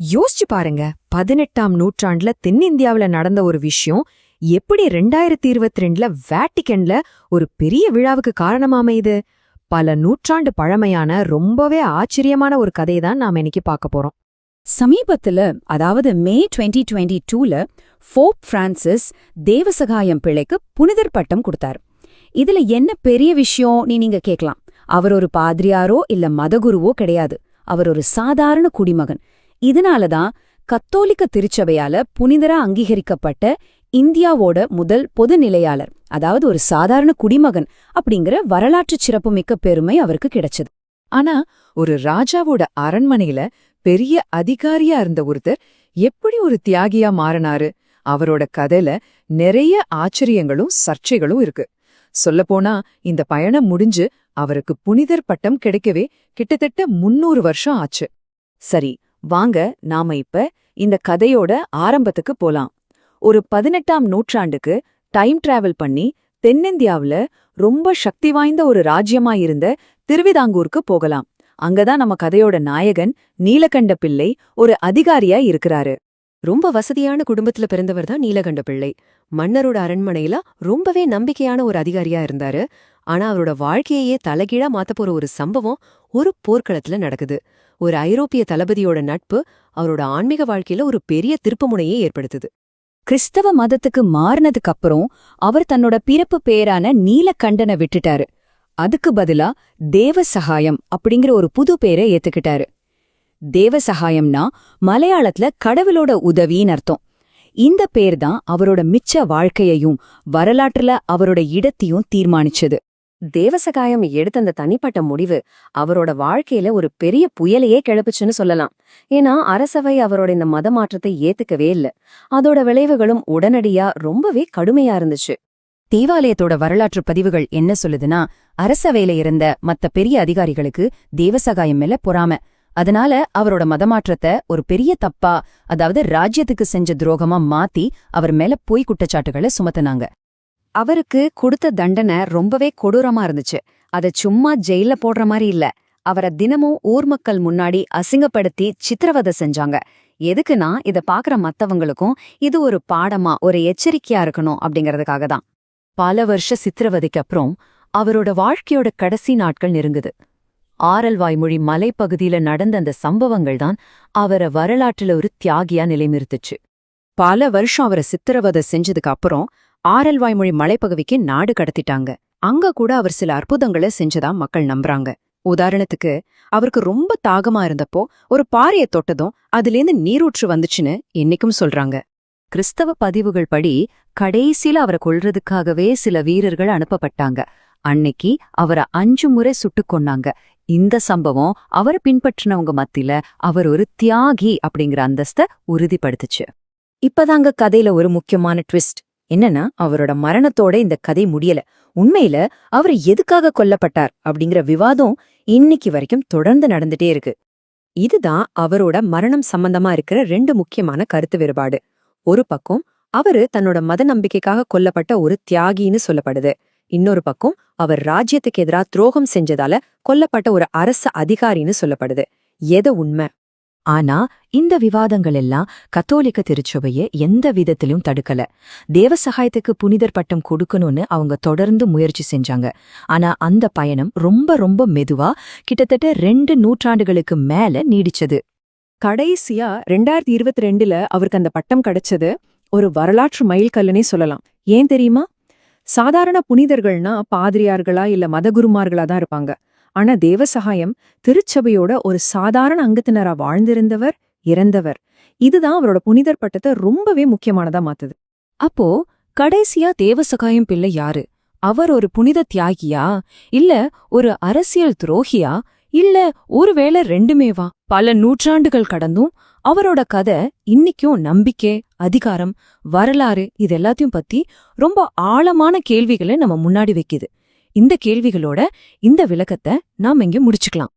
யோசிச்சு பாருங்க. பதினெட்டாம் நூற்றாண்டுல தென்னிந்தியாவுல நடந்த ஒரு விஷயம் எப்படி ரெண்டாயிரத்தி இருபத்தி ரெண்டுல வேட்டிக்கன்ல ஒரு பெரிய விழாவுக்கு காரணமாமையுது பல நூற்றாண்டு பழமையான ரொம்பவே ஆச்சரியமான ஒரு கதையை தான் நாம இன்னைக்கு பார்க்க போறோம். சமீபத்துல அதாவது மே 2022 டுவெண்ட்டி டூல ஃபோப் பிரான்சிஸ் தேவசகாயம் பிள்ளைக்கு புனிதர் பட்டம் கொடுத்தார். இதுல என்ன பெரிய விஷயம் நீ நீங்க கேட்கலாம். அவர் ஒரு பாதிரியாரோ இல்ல மதகுருவோ கிடையாது. அவர் ஒரு சாதாரண குடிமகன். இதனால தான் கத்தோலிக்க திருச்சபையால புனிதரா அங்கீகரிக்கப்பட்ட இந்தியாவோட முதல் பொது நிலையாளர் அதாவது ஒரு சாதாரண குடிமகன் அப்படிங்கிற வரலாற்று சிறப்புமிக்க பெருமை அவருக்கு கிடைச்சது. ஆனா ஒரு ராஜாவோட அரண்மனையில பெரிய அதிகாரியா இருந்த ஒருத்தர் எப்படி ஒரு தியாகியா மாறினாரு? அவரோட கதையில நிறைய ஆச்சரியங்களும் சர்ச்சைகளும் இருக்கு. சொல்லப்போனா இந்த பயணம் முடிஞ்சு அவருக்கு புனிதர் பட்டம் கிடைக்கவே கிட்டத்தட்ட முன்னூறு வருஷம் ஆச்சு. சரி வாங்க நாம இப்ப இந்த கதையோட ஆரம்பத்துக்கு போலாம். ஒரு பதினெட்டாம் நூற்றாண்டுக்கு டைம் டிராவல் பண்ணி தென்னிந்தியாவுல ரொம்ப சக்தி வாய்ந்த ஒரு ராஜ்யமா இருந்த திருவிதாங்கூருக்கு போகலாம். அங்கதான் நம்ம கதையோட நாயகன் நீலகண்ட பிள்ளை ஒரு அதிகாரியா இருக்கிறாரு. ரொம்ப வசதியான குடும்பத்துல பிறந்தவர் தான் நீலகண்ட பிள்ளை. மன்னரோட அரண்மனையில ரொம்பவே நம்பிக்கையான ஒரு அதிகாரியா இருந்தாரு. ஆனா அவரோட வாழ்க்கையையே தலைகீழா மாத்த போற ஒரு சம்பவம் ஒரு போர்க்களத்துல நடக்குது. ஒரு ஐரோப்பிய தளபதியோட நட்பு அவரோட ஆன்மீக வாழ்க்கையில ஒரு பெரிய திருப்புமுனையை ஏற்படுத்துது. கிறிஸ்தவ மதத்துக்கு மாறினதுக்கு அப்புறம் அவர் தன்னோட பிறப்பு பெயரான நீலக்கண்டனை விட்டுட்டாரு. அதுக்கு பதிலா தேவசகாயம் அப்படிங்கிற ஒரு புது பேரை ஏத்துக்கிட்டாரு. தேவ சகாயம்னா மலையாளத்துல கடவுளோட உதவின்னு அர்த்தம். இந்த பேர் தான் அவரோட மிச்ச வாழ்க்கையையும் வரலாற்றுல அவரோட இடத்தையும் தீர்மானிச்சது. தேவசகாயம் எடுத்த அந்த தனிப்பட்ட முடிவு அவரோட வாழ்க்கையில ஒரு பெரிய புயலையே கிளப்புச்சுன்னு சொல்லலாம். ஏன்னா அரசவை அவரோட இந்த மத மாற்றத்தை ஏத்துக்கவே இல்ல. அதோட விளைவுகளும் உடனடியா ரொம்பவே கடுமையா இருந்துச்சு. தேவாலயத்தோட வரலாற்று பதிவுகள் என்ன சொல்லுதுன்னா அரசவையில இருந்த மத்த பெரிய அதிகாரிகளுக்கு தேவசகாயம் மேல பொறாம. அதனால அவரோட மதமாற்றத்தை ஒரு பெரிய தப்பா அதாவது ராஜ்யத்துக்கு செஞ்ச துரோகமா மாத்தி அவர் மேல பொய் குற்றச்சாட்டுகளை சுமத்துனாங்க. அவருக்கு கொடுத்த தண்டனை ரொம்பவே கொடூரமா இருந்துச்சு. அத சும்மா ஜெயில போடுற மாதிரி இல்ல. அவரை தினமும் ஊர் மக்கள் முன்னாடி அசிங்கப்படுத்தி சித்திரவதை செஞ்சாங்க. எதுக்குன்னா இத பாக்குற மத்தவங்களுக்கும் இது ஒரு பாடமா ஒரு எச்சரிக்கையா இருக்கணும் அப்படிங்கறதுக்காக தான். பல வருஷ சித்திரவதைக்கு அப்புறம் அவரோட வாழ்க்கையோட கடைசி நாட்கள் நெருங்குது. ஆரல்வாய்மொழி மலைப்பகுதியில நடந்த அந்த சம்பவங்கள் தான் அவரை வரலாற்றுல ஒரு தியாகியா நிலைநிறுத்துச்சு. பல வருஷம் அவரை சித்திரவதை செஞ்சதுக்கு அப்புறம் ஆரல்வாய்மொழி மலைப்பகுதிக்கு நாடு கடத்திட்டாங்க. அங்க கூட அவர் சில அற்புதங்களை செஞ்சதா மக்கள் நம்புறாங்க. உதாரணத்துக்கு அவருக்கு ரொம்ப தாகமா இருந்தப்போ ஒரு பாறையை தொட்டதும் அதுலேருந்து நீரூற்று வந்துச்சுன்னு இன்னைக்கும் சொல்றாங்க. கிறிஸ்தவ பதிவுகள் படி கடைசியில அவரை கொல்றதுக்காகவே சில வீரர்கள் அனுப்பப்பட்டாங்க. அன்னைக்கு அவரை அஞ்சு முறை சுட்டுக் கொன்னாங்க. இந்த சம்பவம் அவரை பின்பற்றினவங்க மத்தியில அவர் ஒரு தியாகி அப்படிங்கிற அந்தஸ்த உறுதிப்படுத்துச்சு. இப்பதாங்க கதையில ஒரு முக்கியமான ட்விஸ்ட். என்னன்னா அவரோட மரணத்தோட இந்த கதை முடியல. உண்மையில அவர் எதுக்காக கொல்லப்பட்டார் அப்படிங்கிற விவாதம் இன்னைக்கு வரைக்கும் தொடர்ந்து நடந்துட்டே இருக்கு. இதுதான் அவரோட மரணம் சம்பந்தமா இருக்கிற ரெண்டு முக்கியமான கருத்து வேறுபாடு. ஒரு பக்கம் அவரு தன்னோட மத நம்பிக்கைக்காக கொல்லப்பட்ட ஒரு தியாகின்னு சொல்லப்படுது. இன்னொரு பக்கம் அவர் ராஜ்யத்துக்கு எதிரா துரோகம் செஞ்சதால கொல்லப்பட்ட ஒரு அரச அதிகாரின்னு சொல்லப்படுது. எத உண்மை? ஆனா இந்த விவாதங்கள் எல்லாம் கத்தோலிக்க திருச்சபைய எந்த விதத்திலும் தடுக்கல. தேவசகாயத்துக்கு புனிதர் பட்டம் கொடுக்கணும்னு அவங்க தொடர்ந்து முயற்சி செஞ்சாங்க. ஆனா அந்த பயணம் ரொம்ப ரொம்ப மெதுவா கிட்டத்தட்ட ரெண்டு நூற்றாண்டுகளுக்கு மேல நீடிச்சது. கடைசியா ரெண்டாயிரத்தி இருபத்தி ரெண்டுல அவருக்கு அந்த பட்டம் கிடைச்சது ஒரு வரலாற்று மைல்கல்லுனே சொல்லலாம். ஏன் தெரியுமா? சாதாரண புனிதர்கள்னா பாதிரியார்களா இல்ல மதகுருமார்களா தான் இருப்பாங்க. ஆனா தேவசகாயம் திருச்சபையோட ஒரு சாதாரண அங்கத்தினரா வாழ்ந்திருந்தவர் இறந்தவர். இதுதான் அவரோட புனிதர் பட்டத்தை ரொம்பவே முக்கியமானதா மாத்துது. அப்போ கடைசியா தேவசகாயம் பிள்ளை யாரு? அவர் ஒரு புனித தியாகியா? இல்ல ஒரு அரசியல் துரோகியா? இல்ல ஒருவேளை ரெண்டுமேவா பல நூற்றாண்டுகள் கடந்தும் அவரோட கதை இன்னைக்கும் நம்பிக்கை அதிகாரம் வரலாறு இது எல்லாத்தையும் பத்தி ரொம்ப ஆழமான கேள்விகளை நம்ம முன்னாடி வைக்குது. இந்த கேள்விகளோட இந்த விளக்கத்தை நாம் இங்கே முடிச்சுக்கலாம்.